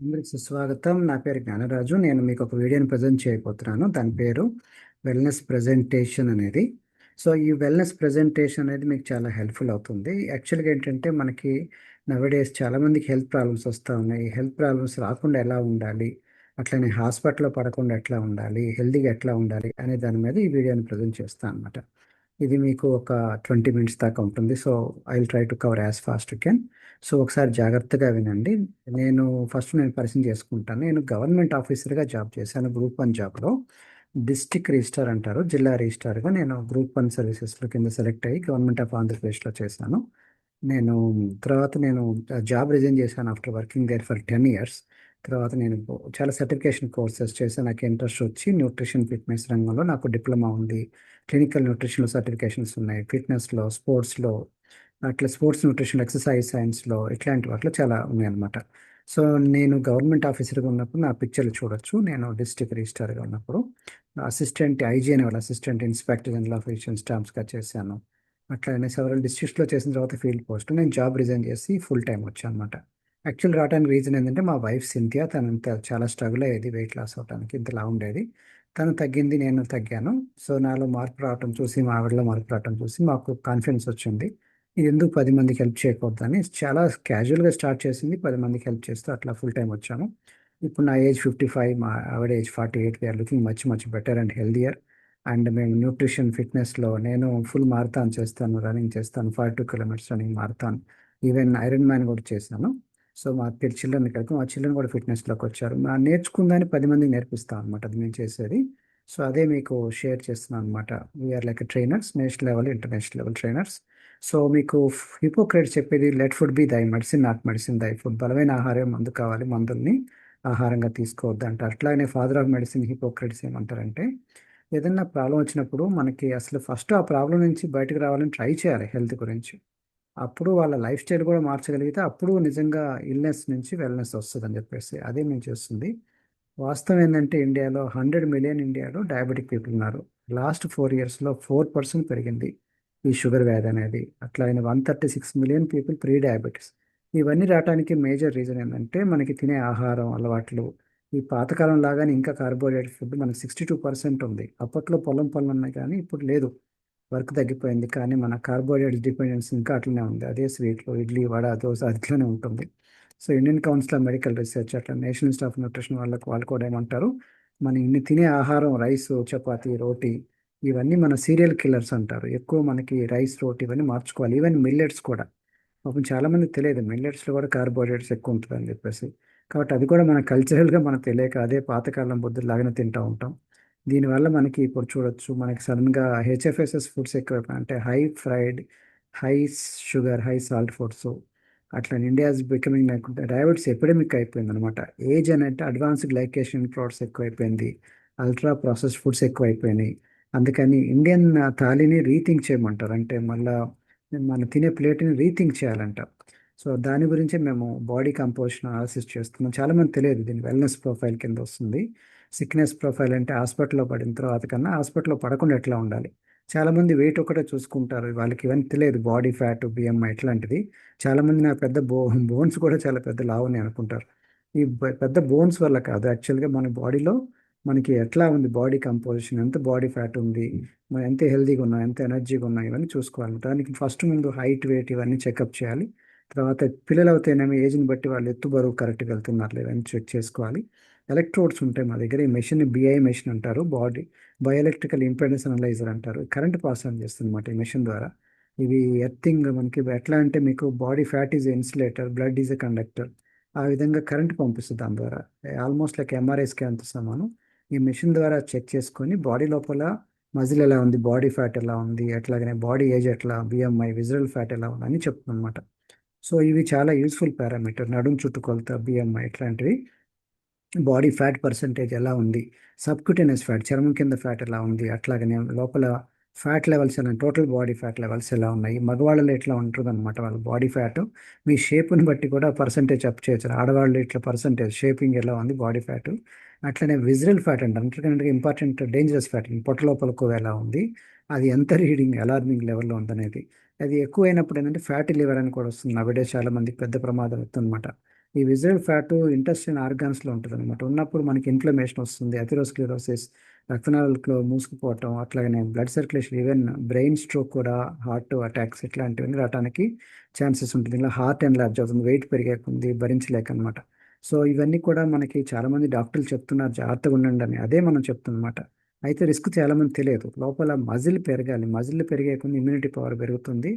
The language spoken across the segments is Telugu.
అందరికి సుస్వాగతం. నా పేరు జ్ఞానరాజు. నేను మీకు ఒక వీడియోని ప్రజెంట్ చేయబోతున్నాను. దాని పేరు వెల్నెస్ ప్రజెంటేషన్ అనేది. సో ఈ వెల్నెస్ ప్రజెంటేషన్ అనేది మీకు చాలా హెల్ప్ఫుల్ అవుతుంది. యాక్చువల్గా ఏంటంటే మనకి నవడేస్ చాలామందికి హెల్త్ ప్రాబ్లమ్స్ వస్తూ ఉన్నాయి. హెల్త్ ప్రాబ్లమ్స్ రాకుండా ఎలా ఉండాలి? అట్లనే హాస్పిటల్లో పడకుండా ఎట్లా ఉండాలి? హెల్తీగా ఎట్లా ఉండాలి? అనే దాని మీద ఈ వీడియోని ప్రజెంట్ చేస్తాను అనమాట ఇది మీకు ఒక ట్వంటీ మినిట్స్ దాకా ఉంటుంది. So I will try to cover as fast can so ఒకసారి జాగ్రత్తగా వినండి. నేను ఫస్ట్ నేను పరిచయం చేసుకుంటాను. నేను గవర్నమెంట్ ఆఫీసర్గా జాబ్ చేశాను గ్రూప్ వన్ జాబ్లో. డిస్టిక్ రిజిస్టార్ అంటారు జిల్లా రిజిస్టార్గా నేను గ్రూప్ వన్ సర్వీసెస్లో కింద సెలెక్ట్ అయ్యి గవర్నమెంట్ ఆఫ్ ఆంధ్రప్రదేశ్లో చేశాను. నేను తర్వాత నేను జాబ్ రిజైన్ చేశాను after working there for ten years. తర్వాత నేను చాలా సర్టిఫికేషన్ కోర్సెస్ చేశాను నాకు ఇంట్రెస్ట్ వచ్చి న్యూట్రిషన్ ఫిట్నెస్ రంగంలో నాకు డిప్లొమా ఉంది. క్లినికల్ న్యూట్రిషన్లో సర్టిఫికేషన్స్ ఉన్నాయి. ఫిట్నెస్లో స్పోర్ట్స్లో అట్లా స్పోర్ట్స్ న్యూట్రిషన్ ఎక్సర్సైజ్ సైన్స్లో ఇట్లాంటి వాటిలో చాలా ఉన్నాయన్నమాట. సో నేను గవర్నమెంట్ ఆఫీసర్గా ఉన్నప్పుడు నా పిక్చర్లు చూడొచ్చు. నేను డిస్ట్రిక్ట్ రిజిస్టార్గా ఉన్నప్పుడు అసిస్టెంట్ ఐజీ అనే వాళ్ళు assistant inspector general of edition స్టాంప్స్గా చేశాను. అట్లానే సెవెరల్ డిస్ట్రిక్ట్స్లో చేసిన తర్వాత ఫీల్డ్ పోస్ట్ నేను జాబ్ రిజైన్ చేసి ఫుల్ టైం వచ్చాను అనమాట యాక్చువల్ రావడానికి రీజన్ ఏంటంటే మా వైఫ్ సింథియా. తనంత చాలా స్ట్రగుల్ అయ్యేది వెయిట్ లాస్ అవడానికి ఇంతలా ఉండేది. తను తగ్గింది నేను తగ్గాను. సో నాలో మార్పు రావటం చూసి మా ఆవిడలో మార్పు రావటం చూసి మాకు కాన్ఫిడెన్స్ వచ్చింది. ఇది ఎందుకు పది మందికి హెల్ప్ చేయకూడదని. చాలా క్యాజువల్గా స్టార్ట్ చేసింది పది మందికి హెల్ప్ చేస్తూ అట్లా ఫుల్ టైం వచ్చాను ఇప్పుడు నా ఏజ్ ఫిఫ్టీ ఫైవ్ మా ఆవిడ age forty eight we're looking much much better and healthier and మేము న్యూట్రిషన్ ఫిట్నెస్లో నేను ఫుల్ మారథాన్ చేస్తాను రన్నింగ్ చేస్తాను five two kilometres running marathon. Even iron man కూడా చేశాను. సో మా పిల్ల చిల్డ్రన్ ఇక్కడికి మా చిల్డ్రన్ కూడా ఫిట్నెస్లోకి వచ్చారు. మా నేర్చుకుందని పది మందికి నేర్పిస్తాం అనమాట అది మేము చేసేది. సో అదే మీకు షేర్ చేస్తున్నాను అనమాట we're like trainers national level international level trainers so మీకు హిపోక్రేట్ చెప్పేది let food be thy medicine not medicine thy food బలమైన ఆహారం మందు కావాలి మందుల్ని ఆహారంగా తీసుకోవద్దు అంట. అట్లానే ఫాదర్ ఆఫ్ మెడిసిన్ హిపోక్రేట్స్ ఏమంటారంటే ఏదన్నా ప్రాబ్లం వచ్చినప్పుడు మనకి అసలు ఫస్ట్ ఆ ప్రాబ్లం నుంచి బయటకు రావాలని ట్రై చేయాలి హెల్త్ గురించి. అప్పుడు వాళ్ళ లైఫ్ స్టైల్ కూడా మార్చగలిగితే అప్పుడు నిజంగా ఇల్నెస్ నుంచి వెల్నెస్ వస్తుంది అని చెప్పేసి అదే మేము చేస్తుంది. వాస్తవం ఏంటంటే ఇండియాలో హండ్రెడ్ మిలియన్ ఇండియాలో డయాబెటిక్ పీపుల్ ఉన్నారు. లాస్ట్ ఫోర్ ఇయర్స్లో ఫోర్ పర్సెంట్ పెరిగింది ఈ షుగర్ వ్యాధి అనేది. అట్లా అయిన one thirty six million people pre diabetes ఇవన్నీ రావడానికి మేజర్ రీజన్ ఏంటంటే మనకి తినే ఆహారం అలవాట్లు ఈ పాతకాలం లాగానే ఇంకా కార్బోహైడ్రేట్ ఫుడ్ మనకి సిక్స్టీ టూ పర్సెంట్ ఉంది. అప్పట్లో పొలం పనులు ఉన్నాయి కానీ ఇప్పుడు లేదు. వర్క్ తగ్గిపోయింది. కానీ మన కార్బోహైడ్రేట్ డిపెండెన్స్ ఇంకా అట్లనే ఉంది. అదే స్వీట్లు ఇడ్లీ వడ దోశ అట్లనే ఉంటుంది. So Indian Council of Medical Research అట్లా నేషనల్ స్టాఫ్ ఆఫ్ న్యూట్రిషన్ వాళ్ళకి వాళ్ళు కూడా ఏమంటారు? మన ఇన్ని తినే ఆహారం రైస్ చపాతి రోటీ ఇవన్నీ మన సీరియల్ కిల్లర్స్ అంటారు. ఎక్కువ మనకి రైస్ రోటీ ఇవన్నీ మార్చుకోవాలి. ఈవెన్ మిల్లెట్స్ కూడా. పాపం చాలామంది తెలియదు. మిల్లెట్స్లో కూడా కార్బోహైడ్రేట్స్ ఎక్కువ ఉంటుంది అని చెప్పేసి. కాబట్టి అది కూడా మన కల్చరల్గా మనకు తెలియక అదే పాతకాలం బుద్ధులాగానే తింటూ ఉంటాం. దీనివల్ల మనకి ఇప్పుడు చూడొచ్చు మనకి సడన్గా హెచ్ఎఫ్ఎస్ఎస్ ఫుడ్స్ ఎక్కువ అంటే high fried high sugar high salt foods అట్లా ఇండియాస్ బికమింగ్ లేకుంటే డయాబెటీస్ ఎపిడమిక్ అయిపోయింది అనమాట ఏజ్ అని అంటే అడ్వాన్స్ గ్లైకేషన్ ప్రోడక్ట్స్ ఎక్కువైపోయింది అల్ట్రా ప్రాసెస్ ఫుడ్స్ ఎక్కువైపోయినాయి. అందుకని ఇండియన్ థాలీని రీథింక్ చేయమంటారు. అంటే మళ్ళా మనం తినే ప్లేట్ని రీథింక్ చేయాలంట. సో దాని గురించే మేము బాడీ కంపోజిషన్ అనాలిసిస్ చేస్తున్నాం. చాలామంది తెలియదు దీని వెల్నెస్ ప్రొఫైల్ కింద వస్తుంది. సిక్నెస్ ప్రొఫైల్ అంటే హాస్పిటల్లో పడిన తర్వాత కన్నా హాస్పిటల్లో పడకుండా ఎట్లా ఉండాలి? చాలామంది వెయిట్ ఒకటే చూసుకుంటారు. వాళ్ళకి ఇవన్నీ తెలియదు. బాడీ ఫ్యాట్ బిఎంఐ ఇట్లాంటిది. చాలామంది నా పెద్ద బో బోన్స్ కూడా చాలా పెద్ద లావని అనుకుంటారు. ఈ పెద్ద బోన్స్ వల్ల కాదు. యాక్చువల్గా మన బాడీలో మనకి ఎట్లా ఉంది? బాడీ కంపోజిషన్ ఎంత బాడీ ఫ్యాట్ ఉంది? మనం ఎంత హెల్దీగా ఉన్నాం? ఎంత ఎనర్జీగా ఉన్నాం? ఇవన్నీ చూసుకోవాలి. దానికి ఫస్ట్ ముందు హైట్ వెయిట్ ఇవన్నీ చెకప్ చేయాలి. తర్వాత పిల్లలు అవుతాయేమో ఏజ్ని బట్టి వాళ్ళు ఎత్తు బరువు కరెక్ట్గా వెళ్తున్నారు. లేదని చెక్ చేసుకోవాలి. ఎలక్ట్రోడ్స్ ఉంటాయి మా దగ్గర. ఈ మెషిన్ బిఐ మెషిన్ అంటారు బాడీ బయోఎలక్ట్రికల్ ఇంపెడెన్స్ అనలైజర్ అంటారు. కరెంట్ పాస్ ఆన్ చేస్తుంది ఈ మెషిన్ ద్వారా. ఇవి ఎర్థింగ్ మనకి ఎట్లా అంటే మీకు body fat is insulator blood is a conductor. ఆ విధంగా కరెంట్ పంపిస్తుంది దాని ద్వారా. ఆల్మోస్ట్ లైక్ ఎంఆర్ఐ స్కాన్తో సమానం. ఈ మెషిన్ ద్వారా చెక్ చేసుకొని బాడీ లోపల మజిల్ ఎలా ఉంది బాడీ ఫ్యాట్ ఎలా ఉంది అట్లాగనే బాడీ ఏజ్ ఎట్లా బిఎంఐ విజరల్ ఫ్యాట్ ఎలా ఉంది అని చెప్తుంది అనమాట సో ఇవి చాలా యూస్ఫుల్ పారామీటర్. నడుం చుట్టుకొలత బిఎంఐ ఇట్లాంటివి. బాడీ ఫ్యాట్ పర్సంటేజ్ ఎలా ఉంది? సబ్క్యూటేనియస్ ఫ్యాట్ చర్మం కింద ఫ్యాట్ ఎలా ఉంది? అట్లాగనే లోపల ఫ్యాట్ లెవెల్స్ ఎలా టోటల్ బాడీ ఫ్యాట్ లెవెల్స్ ఎలా ఉన్నాయి? మగవాళ్ళలో ఎట్లా ఉంటుంది అనమాట వాళ్ళ బాడీ ఫ్యాట్? మీ షేప్ని బట్టి కూడా పర్సంటేజ్ అప్ చేయొచ్చు. ఆడవాళ్ళు ఇట్లా పర్సంటేజ్ షేపింగ్ ఎలా ఉంది బాడీ ఫ్యాట్? అట్లనే విజరల్ ఫ్యాట్ అంటే అంతకంటే ఇంపార్టెంట్ డేంజరస్ ఫ్యాట్ పొట్ట లోపల కొవ్వు ఎలా ఉంది? అది ఎంత రీడింగ్ అలార్మింగ్ లెవెల్లో ఉందనేది. అది ఎక్కువైనప్పుడు ఏంటంటే ఫ్యాటీ లివర్ అని కూడా వస్తుంది. నవడే చాలా మందికి పెద్ద ప్రమాదం వస్తుందన్నమాట ఈ విజరల్ ఫ్యాటు ఇంటెస్టైన్ ఆర్గాన్స్లో ఉంటుంది అనమాట ఉన్నప్పుడు మనకి ఇన్ఫ్లమేషన్ వస్తుంది అథిరోస్క్లిరోసిస్ రక్తనాళాలలో మూసుకుపోవటం అట్లాగనే blood circulation even brain stroke కూడా హార్ట్ అటాక్స్ ఇట్లాంటివన్నీ రావడానికి ఛాన్సెస్ ఉంటుంది. ఇలా హార్ట్ ఎన్లార్జ్ అవుతుంది వెయిట్ పెరిగేకుంది భరించలేక అనమాట సో ఇవన్నీ కూడా మనకి చాలామంది డాక్టర్లు చెప్తున్నారు జాగ్రత్తగా ఉండండి అని. అదే మనం చెప్తున్నమాట. అయితే రిస్క్ చాలామంది తెలియదు. లోపల మజిల్ పెరగాలి. మజిల్ పెరిగేకుంది ఇమ్యూనిటీ పవర్ పెరుగుతుంది.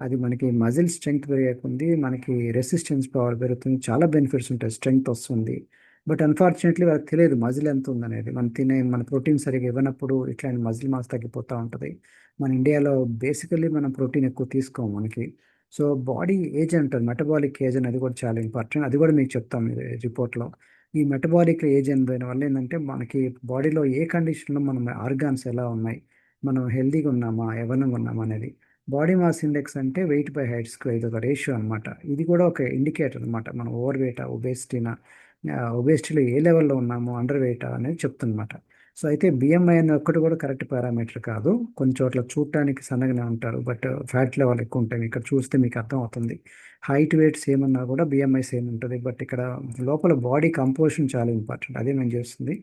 అది మనకి మజిల్ స్ట్రెంగ్త్ పెరిగేకుంది మనకి రెసిస్టెన్స్ పవర్ పెరుగుతుంది చాలా బెనిఫిట్స్ ఉంటాయి స్ట్రెంగ్త్ వస్తుంది. బట్ అన్ఫార్చునేట్లీ వాళ్ళకి తెలియదు మజిల్ ఎంత ఉందనేది. మనం తినే మన ప్రోటీన్ సరిగా ఇవ్వనప్పుడు ఇట్లాంటి మజిల్ మాస్ తగ్గిపోతూ ఉంటుంది. మన ఇండియాలో బేసికల్లీ మనం ప్రోటీన్ ఎక్కువ తీసుకోము మనకి. సో బాడీ ఏజ్ అంటారు మెటబాలిక్ ఏజ్ అనేది కూడా చాలా ఇంపార్టెంట్. అది కూడా మీకు చెప్తాం రిపోర్ట్లో. ఈ మెటబాలిక్ ఏజ్ అయిన వల్ల ఏంటంటే మనకి బాడీలో ఏ కండిషన్లో మనం ఆర్గాన్స్ ఎలా ఉన్నాయి మనం హెల్తీగా ఉన్నామా యవనంగా ఉన్నామా అనేది. బాడీ మాస్ ఇండెక్స్ అంటే వెయిట్ బై హైట్స్కి ఇది ఒక రేషియో అనమాట ఇది కూడా ఒక ఇండికేటర్ అనమాట మనం ఓవర్ వెయిటా ఒబేసిటీనా ఒబేసిటీలో ఏ లెవెల్లో ఉన్నామో అండర్ వెయిటా అనేది చెప్తుందన్నమాట. సో అయితే బిఎంఐ అనే ఒక్కటి కూడా కరెక్ట్ పారామీటర్ కాదు. కొన్ని చోట్ల చూడటానికి సన్నగానే ఉంటారు. బట్ ఫ్యాట్ లెవెల్ ఎక్కువ ఉంటాయి. ఇక్కడ చూస్తే మీకు అర్థం అవుతుంది. హైట్ వెయిట్ సేమ్ అన్నా కూడా బిఎంఐ సేమ్ ఉంటుంది. బట్ ఇక్కడ లోపల బాడీ కంపోజిషన్ చాలా ఇంపార్టెంట్. అదే మేము చేస్తుంది.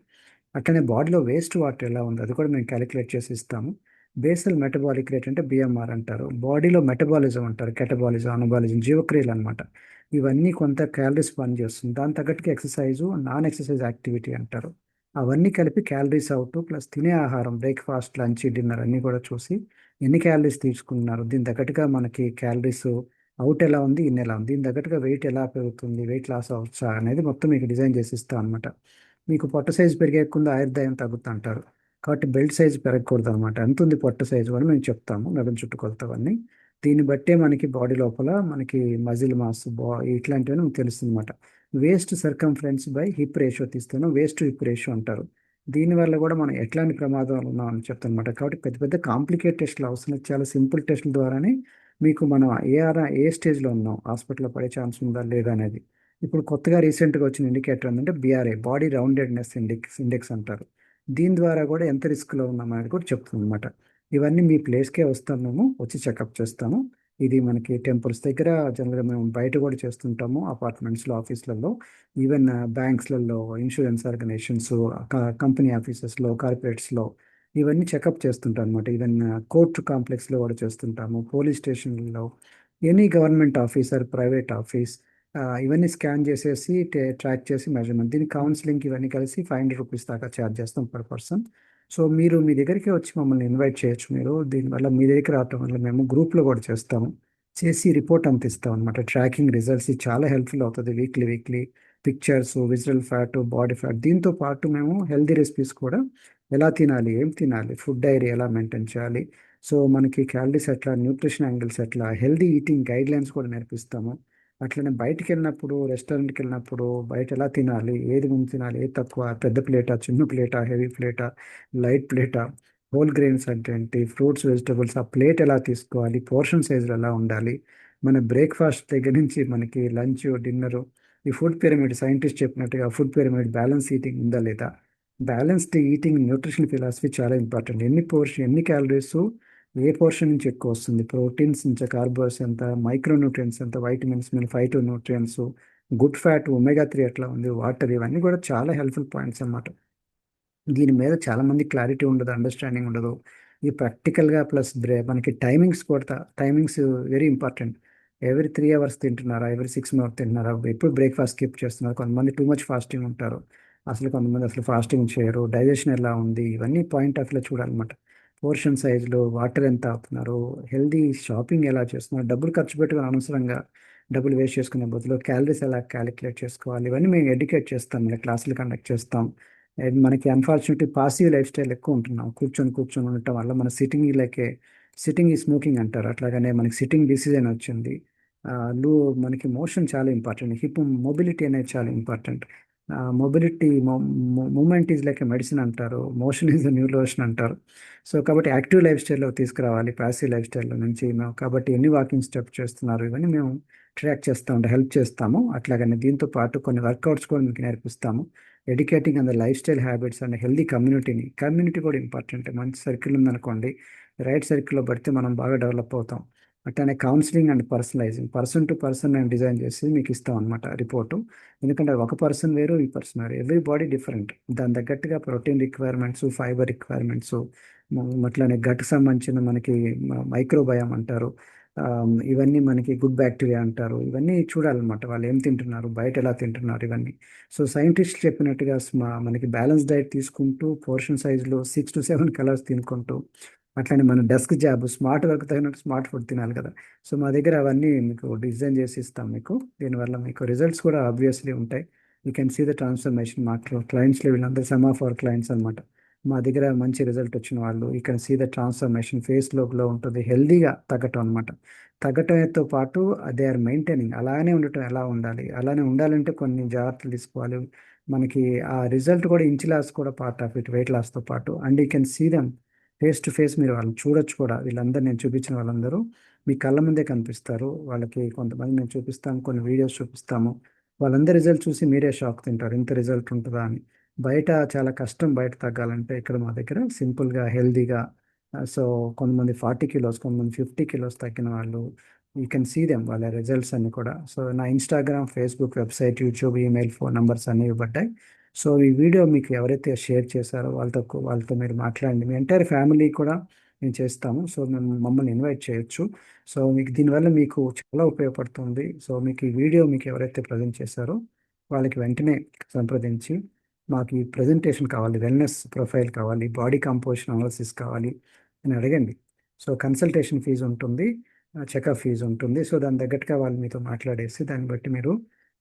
అట్లనే బాడీలో వేస్ట్ వాటర్ ఎలా ఉంది అది కూడా మేము క్యాలిక్యులేట్ చేసి ఇస్తాము. బేసల్ మెటబాలిక్ రేట్ అంటే బిఎంఆర్ అంటారు. బాడీలో మెటబాలిజం అంటారు కెటబాలిజం అనబాలిజం జీవక్రియలు అనమాట ఇవన్నీ కొంత క్యాలరీస్ పనిచేస్తుంది దాని తగ్గట్టుగా ఎక్సర్సైజ్ నాన్ ఎక్సర్సైజ్ యాక్టివిటీ అంటారు. అవన్నీ కలిపి క్యాలరీస్ అవుట్ ప్లస్ తినే ఆహారం బ్రేక్ఫాస్ట్ లంచ్ డిన్నర్ అన్నీ కూడా చూసి ఎన్ని క్యాలరీస్ తీసుకున్నారు? దీని తగ్గట్టుగా మనకి క్యాలరీస్ అవుట్ ఎలా ఉంది ఇన్ ఎలా ఉంది? దీని తగ్గట్టుగా వెయిట్ ఎలా పెరుగుతుంది వెయిట్ లాస్ అవచ్చా అనేది మొత్తం మీకు డిజైన్ చేసి ఇస్తాం అనమాట మీకు పొట్ట సైజు పెరిగేకుండా ఆయుర్దాయం తగ్గుతుంటారు కాబట్టి బెల్ట్ సైజ్ పెరగకూడదు అనమాట ఎంత ఉంది పొట్ట సైజు కూడా మేము చెప్తాము నడుం చుట్టుకొలతవన్నీ దీన్ని బట్టే మనకి బాడీ లోపల మనకి మజిల్ మాస్ బా ఇట్లాంటివన్నీ మనకు తెలుస్తుంది అనమాట waist circumference by hip ratio తీస్తాను వేస్ట్ హిప్ రేషియో అంటారు. దీనివల్ల కూడా మనం ఎట్లాంటి ప్రమాదాలు ఉన్నామని చెప్తానమాట కాబట్టి పెద్ద పెద్ద కాంప్లికేట్ టెస్ట్లు అవసరం చాలా సింపుల్ టెస్ట్ల ద్వారానే మీకు మనం ఏఆర్ ఏ స్టేజ్లో ఉన్నాం? హాస్పిటల్లో పడే ఛాన్స్ ఉందా లేదా అనేది. ఇప్పుడు కొత్తగా రీసెంట్గా వచ్చిన ఇండికేటర్ ఏంటంటే BRA body roundedness index index అంటారు. దీని ద్వారా కూడా ఎంత రిస్క్లో ఉన్నాం అనేది కూడా చెప్తుంది అనమాట ఇవన్నీ మీ ప్లేస్కే వస్తాం మేము వచ్చి చెకప్ చేస్తాము. ఇది మనకి టెంపుల్స్ దగ్గర జనరల్గా మేము బయట కూడా చేస్తుంటాము అపార్ట్మెంట్స్లో ఆఫీస్లలో ఈవెన్ బ్యాంక్స్లలో ఇన్సూరెన్స్ ఆర్గనైజేషన్స్ కంపెనీ ఆఫీసెస్లో కార్పొరేట్స్లో ఇవన్నీ చెకప్ చేస్తుంటాం అనమాట ఈవెన్ కోర్టు కాంప్లెక్స్లో కూడా చేస్తుంటాము పోలీస్ స్టేషన్లో any government officer private office ఇవన్నీ స్కాన్ చేసేసి ట్రాక్ చేసి మెజర్మెంట్. దీని కౌన్సిలింగ్ ఇవన్నీ కలిసి ఫైవ్ హండ్రెడ్ రూపీస్ దాకా ఛార్జ్ చేస్తాం పర్ పర్సన్. సో మీరు మీ దగ్గరికి వచ్చి మమ్మల్ని ఇన్వైట్ చేయొచ్చు మీరు. దీనివల్ల మీ దగ్గరికి రావటం వల్ల మేము గ్రూప్లో కూడా చేస్తాము. చేసి రిపోర్ట్ అంత ఇస్తాం అనమాట ట్రాకింగ్ రిజల్ట్స్ చాలా హెల్ప్ఫుల్ అవుతుంది. Weekly weekly pictures visual fat body fat. దీంతో పాటు మేము హెల్దీ రెసిపీస్ కూడా ఎలా తినాలి ఏం తినాలి ఫుడ్ డైరీ ఎలా మెయింటైన్ చేయాలి. సో మనకి క్యాలరీస్ ఎట్లా న్యూట్రిషన్ యాంగిల్స్ ఎట్లా హెల్దీ ఈటింగ్ గైడ్ లైన్స్ కూడా నేర్పిస్తాము. అట్లనే బయటికి వెళ్ళినప్పుడు రెస్టారెంట్కి వెళ్ళినప్పుడు బయట ఎలా తినాలి? ఏది ముందు తినాలి? ఏది తక్కువ? పెద్ద ప్లేటా? చిన్న ప్లేటా? హెవీ ప్లేటా? లైట్ ప్లేటా? హోల్ గ్రెయిన్స్ అంటే ఏంటి? ఫ్రూట్స్ వెజిటబుల్స్ ఆ ప్లేట్ ఎలా తీసుకోవాలి? పోర్షన్ సైజులు ఎలా ఉండాలి? మన బ్రేక్ఫాస్ట్ దగ్గర నుంచి మనకి లంచ్ డిన్నరు ఈ ఫుడ్ పిరమిడ్ సైంటిస్ట్ చెప్పినట్టుగా ఫుడ్ పిరమిడ్ బ్యాలెన్స్ ఈటింగ్ ఉందా లేదా? బ్యాలెన్స్డ్ ఈటింగ్ న్యూట్రిషన్ ఫిలాసఫీ చాలా ఇంపార్టెంట్. ఎన్ని పోర్షన్ ఎన్ని క్యాలరీస్ ఏ పోర్షన్ నుంచి ఎక్కువ వస్తుంది? ప్రోటీన్స్ నుంచి కార్బోస్ ఎంత మైక్రోన్యూట్రియన్స్ ఎంత వైటమిన్స్ మీద phyto nutrients good fat omega three ఎట్లా ఉంది వాటర్ ఇవన్నీ కూడా చాలా హెల్ప్ఫుల్ పాయింట్స్ అన్నమాట. దీని మీద చాలామంది క్లారిటీ ఉండదు అండర్స్టాండింగ్ ఉండదు. ఈ ప్రాక్టికల్గా ప్లస్ బ్రే మనకి టైమింగ్స్ కూడా timings very important. Every three hours తింటున్నారా ఎవ్రీ సిక్స్ అవర్స్ తింటున్నారా ఎప్పుడు బ్రేక్ఫాస్ట్ స్కిప్ చేస్తున్నారు కొంతమంది టూ మచ్ ఫాస్టింగ్ ఉంటారు. అసలు కొంతమంది అసలు ఫాస్టింగ్ చేయరు డైజెషన్ ఎలా ఉంది ఇవన్నీ పాయింట్ ఆఫ్ వ్యూలో చూడాలన్నమాట. పోర్షన్ సైజులో వాటర్ ఎంత ఆపుతున్నారు హెల్దీ షాపింగ్ ఎలా చేస్తున్నారు డబ్బులు ఖర్చు పెట్టుకుని అనవసరంగా డబ్బులు వేస్ట్ చేసుకునే బదులు క్యాలరీస్ ఎలా క్యాలిక్యులేట్ చేసుకోవాలి ఇవన్నీ మేము ఎడ్యుకేట్ చేస్తాం మేము క్లాసులు కండక్ట్ చేస్తాం. మనకి అన్ఫార్చునేట్లీ పాసివ్ లైఫ్ స్టైల్ ఎక్కువ ఉంటున్నాం కూర్చొని కూర్చొని ఉండటం వల్ల మన సిట్టింగ్ లైకే సిట్టింగ్ ఈ స్మోకింగ్ అంటారు. అట్లాగనే మనకి సిట్టింగ్ డిసీజ్ అని వచ్చింది. లూ మనకి మోషన్ చాలా ఇంపార్టెంట్ హిప్ మొబిలిటీ అనేది చాలా important mobility movement is like medicine అంటారు మోషన్ ఈజ్ న్యూ లోషన్ అంటారు. సో కాబట్టి యాక్టివ్ లైఫ్ స్టైల్లో తీసుకురావాలి ప్యాసివ్ లైఫ్ స్టైల్లో నుంచి మేము కాబట్టి ఎన్ని వాకింగ్ స్టెప్ చేస్తున్నారు ఇవన్నీ మేము ట్రాక్ చేస్తూ ఉంటే హెల్ప్ చేస్తాము. అట్లాగనే దీంతో పాటు కొన్ని వర్కౌట్స్ కూడా మీకు నేర్పిస్తాము. Educating and life style habits and healthy కమ్యూనిటీని community కూడా ఇంపార్టెంట్ మంచి సర్కిల్ ఉందనుకోండి రైట్ సర్కిల్లో పడితే మనం బాగా డెవలప్ అవుతాం. అట్లానే counselling and personalising person to person నేను డిజైన్ చేసి మీకు ఇస్తాం అనమాట రిపోర్టు. ఎందుకంటే ఒక పర్సన్ వేరు ఈ పర్సన్ వేరు. ఎవ్రీ బాడీ డిఫరెంట్ దాని తగ్గట్టుగా ప్రోటీన్ రిక్వైర్మెంట్స్ ఫైబర్ రిక్వైర్మెంట్స్ అట్లానే గట్ సంబంధించిన మనకి మైక్రోబయం అంటారు. ఇవన్నీ మనకి గుడ్ బ్యాక్టీరియా అంటారు. ఇవన్నీ చూడాలన్నమాట వాళ్ళు ఏం తింటున్నారు బయట ఎలా తింటున్నారు ఇవన్నీ. సో సైంటిస్ట్ చెప్పినట్టుగా మనకి బ్యాలెన్స్ డైట్ తీసుకుంటూ పోర్షన్ సైజులో సిక్స్ టు సెవెన్ కలర్స్ తినుకుంటూ అట్లనే మన డెస్క్ జాబ్ స్మార్ట్ వర్క్ తగినట్టు స్మార్ట్ ఫుడ్ తినాలి కదా. సో మా దగ్గర అవన్నీ మీకు డిజైన్ చేసి ఇస్తాం మీకు. దీనివల్ల మీకు రిజల్ట్స్ కూడా ఆబ్వియస్లీ ఉంటాయి. You can see the transformation మా క్లయింట్స్లో వీళ్ళందరూ సమ్ ఆఫ్ అవర్ క్లయింట్స్ అనమాట మా దగ్గర మంచి రిజల్ట్ వచ్చిన వాళ్ళు you can see the transformation face లోపల ఉంటుంది హెల్దీగా తగ్గటం అనమాట తగ్గటంతో పాటు దే ఆర్ మెయింటైనింగ్ అలానే ఉండటం ఎలా ఉండాలి అలానే ఉండాలంటే కొన్ని జాగ్రత్తలు తీసుకోవాలి. మనకి ఆ రిజల్ట్ కూడా ఇంచ్ లాస్ కూడా పార్ట్ ఆఫ్ ఇట్ వెయిట్ లాస్తో పాటు. And you can see them face to face మీరు వాళ్ళని చూడొచ్చు కూడా. వీళ్ళందరూ నేను చూపించిన వాళ్ళందరూ మీ కళ్ళ ముందే కనిపిస్తారు. వాళ్ళకి కొంతమంది నేను చూపిస్తాము కొన్ని వీడియోస్ చూపిస్తాము. వాళ్ళందరి రిజల్ట్ చూసి మీరే షాక్ తింటారు. ఇంత రిజల్ట్ ఉంటుందా అని. బయట చాలా కష్టం బయట తగ్గాలంటే ఇక్కడ మా దగ్గర సింపుల్గా హెల్దీగా సో కొంతమంది ఫార్టీ కిలోస్ కొంతమంది ఫిఫ్టీ కిలోస్ తగ్గిన వాళ్ళు యూ కెన్ సీ దెమ్ వాళ్ళ రిజల్ట్స్ అన్ని కూడా. సో నా Instagram Facebook website YouTube email phone numbers అన్ని ఇవ్వబడ్డాయి. సో ఈ వీడియో మీకు ఎవరైతే షేర్ చేశారో వాళ్ళతో వాళ్ళతో మీరు మాట్లాడండి. మీ ఎంటైర్ ఫ్యామిలీ కూడా మేము చేస్తాము సో మేము మమ్మల్ని ఇన్వైట్ చేయొచ్చు. సో మీకు దీనివల్ల మీకు చాలా ఉపయోగపడుతుంది. సో మీకు ఈ వీడియో మీకు ఎవరైతే ప్రజెంట్ చేశారో వాళ్ళకి వెంటనే సంప్రదించి మాకు ఈ ప్రజెంటేషన్ కావాలి. వెల్నెస్ ప్రొఫైల్ కావాలి. బాడీ కంపోజిషన్ అనాలిసిస్ కావాలి అని అడగండి. సో కన్సల్టేషన్ ఫీజు ఉంటుంది. చెకప్ ఫీజు ఉంటుంది. సో దాని తగ్గట్టుగా వాళ్ళు మీతో మాట్లాడేసి దాన్ని బట్టి మీరు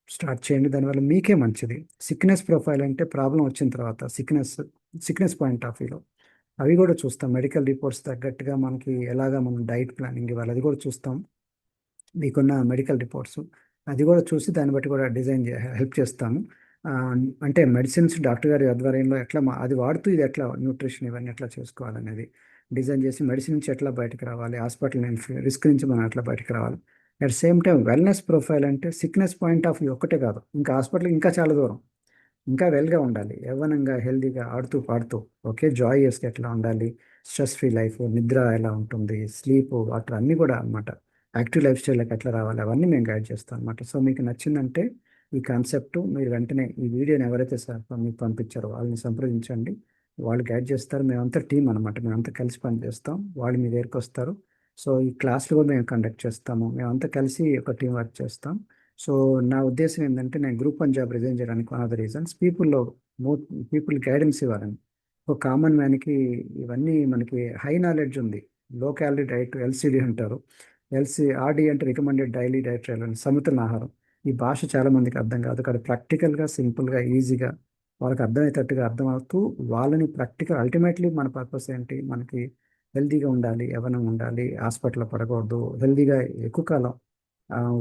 స్టార్ట్ చేయండి. దానివల్ల మీకే మంచిది. సిక్నెస్ ప్రొఫైల్ అంటే ప్రాబ్లం వచ్చిన తర్వాత సిక్నెస్ సిక్నెస్ పాయింట్ ఆఫ్ వ్యూలో అవి కూడా చూస్తాం. మెడికల్ రిపోర్ట్స్ తగ్గట్టుగా మనకి ఎలాగా మనం డైట్ ప్లానింగ్ ఇవ్వాలి అది కూడా చూస్తాం. మీకున్న మెడికల్ రిపోర్ట్స్ అది కూడా చూసి దాన్ని బట్టి కూడా డిజైన్ హెల్ప్ చేస్తాము అంటే మెడిసిన్స్ డాక్టర్ గారి ఆధ్వర్యంలో ఎట్లా అది వాడుతూ ఇది ఎట్లా న్యూట్రిషన్ ఇవన్నీ ఎట్లా చేసుకోవాలనేది డిజైన్ చేసి మెడిసిన్ నుంచి ఎట్లా బయటకు రావాలి హాస్పిటల్ నుంచి రిస్క్ నుంచి మనం ఎట్లా బయటకు రావాలి at same time wellness profile అంటే సిక్నెస్ పాయింట్ ఆఫ్ వ్యూ ఒకటే కాదు. ఇంకా హాస్పిటల్ ఇంకా చాలా దూరం. ఇంకా వెల్గా ఉండాలి. యవ్వనంగా హెల్దీగా ఆడుతూ పాడుతూ ఓకే? జాయస్గా ఎట్లా ఉండాలి? స్ట్రెస్ ఫ్రీ లైఫ్ నిద్ర ఎలా ఉంటుంది? స్లీప్ వాటర్ అన్నీ కూడా అన్నమాట. యాక్టివ్ లైఫ్ స్టైల్కి ఎట్లా రావాలి? అవన్నీ మేము గైడ్ చేస్తాం అనమాట సో మీకు నచ్చిందంటే ఈ కాన్సెప్ట్ మీరు వెంటనే ఈ వీడియోని ఎవరైతే సార్ మీకు పంపించారో వాళ్ళని సంప్రదించండి. వాళ్ళు గైడ్ చేస్తారు. మేమంతా టీం అనమాట మేమంతా కలిసి పనిచేస్తాం. వాళ్ళు మీ దగ్గరికి వస్తారు. సో ఈ క్లాస్లు కూడా మేము కండక్ట్ చేస్తాము. మేమంతా కలిసి ఒక టీం వర్క్ చేస్తాం. సో నా ఉద్దేశం ఏంటంటే నేను గ్రూప్ వన్ జాబ్ రిజైన్ చేయడానికి వన్ ఆఫ్ ద రీజన్స్ పీపుల్లో మో పీపుల్ గైడెన్స్ ఇవ్వాలని. ఒక కామన్ మ్యాన్కి ఇవన్నీ మనకి హై నాలెడ్జ్ ఉంది. లో క్యాలరీ డైట్ ఎల్సిడి అంటారు. ఎల్సి ఆర్డి అంటే రికమెండెడ్ డైలీ డైట్ సమతుల ఆహారం. ఈ భాష చాలా మందికి అర్థం కాదు. కాదు ప్రాక్టికల్గా సింపుల్గా ఈజీగా వాళ్ళకి అర్థమయ్యేటట్టుగా అర్థమవుతూ వాళ్ళని ప్రాక్టికల్ అల్టిమేట్లీ మన పర్పస్ ఏంటి? మనకి హెల్తీగా ఉండాలి యవనం ఉండాలి హాస్పిటల్లో పడకూడదు హెల్తీగా ఎక్కువ కాలం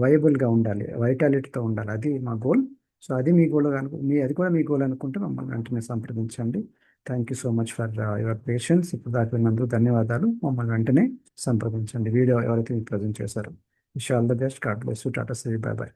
వయబుల్గా ఉండాలి వైటాలిటీతో ఉండాలి. అది మా గోల్. సో అది మీ గోల్ అనుకు మీ అది కూడా మీ గోల్ అనుకుంటే మమ్మల్ని వెంటనే సంప్రదించండి. Thank you so much for your patience ఇప్పుడు దాకా విన్నందుకు ధన్యవాదాలు. మమ్మల్ని వెంటనే సంప్రదించండి. వీడియో ఎవరైతే మీకు ప్రజెంట్ చేశారు. Wish all the best. God bless you. Tata Shri bye bye